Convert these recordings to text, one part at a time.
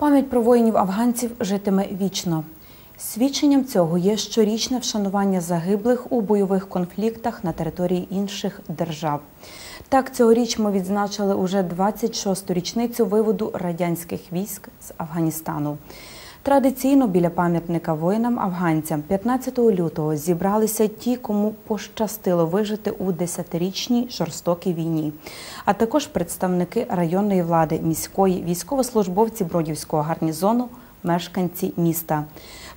Пам'ять про воїнів афганців житиме вічно. Свідченням цього є щорічне вшанування загиблих у бойових конфліктах на території інших держав. Так, цьогоріч ми відзначили уже 26-ту річницю виводу радянських військ з Афганістану. Традиційно біля пам'ятника воїнам-афганцям 15 лютого зібралися ті, кому пощастило вижити у десятирічній жорстокій війні, а також представники районної влади, міської, військовослужбовці Бродівського гарнізону, мешканці міста.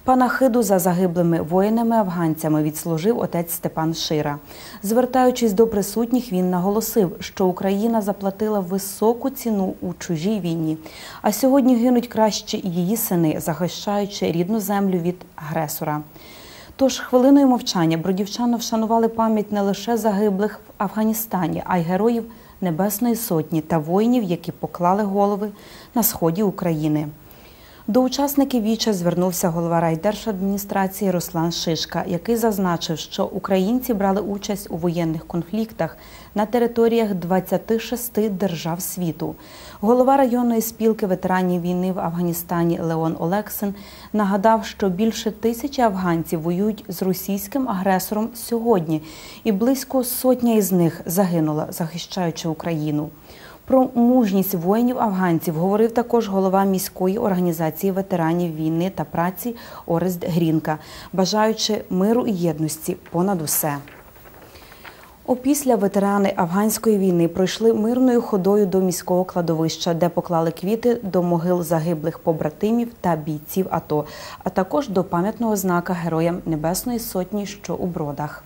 Панахиду за загиблими воїнами-афганцями відслужив отець Степан Шира. Звертаючись до присутніх, він наголосив, що Україна заплатила високу ціну у чужій війні, а сьогодні гинуть краще її сини, захищаючи рідну землю від агресора. Тож хвилиною мовчання бродівчани вшанували пам'ять не лише загиблих в Афганістані, а й героїв Небесної Сотні та воїнів, які поклали голови на сході України. До учасників віча звернувся голова райдержадміністрації Руслан Шишка, який зазначив, що українці брали участь у воєнних конфліктах на територіях 26 держав світу. Голова районної спілки ветеранів війни в Афганістані Леон Олексин нагадав, що більше тисячі афганців воюють з російським агресором сьогодні, і близько сотня із них загинула, захищаючи Україну. Про мужність воїнів афганців говорив також голова міської організації ветеранів війни та праці Орест Грінка, бажаючи миру і єдності понад усе. Опісля ветерани афганської війни пройшли мирною ходою до міського кладовища, де поклали квіти до могил загиблих побратимів та бійців АТО, а також до пам'ятного знака Героям Небесної Сотні, що у бродах.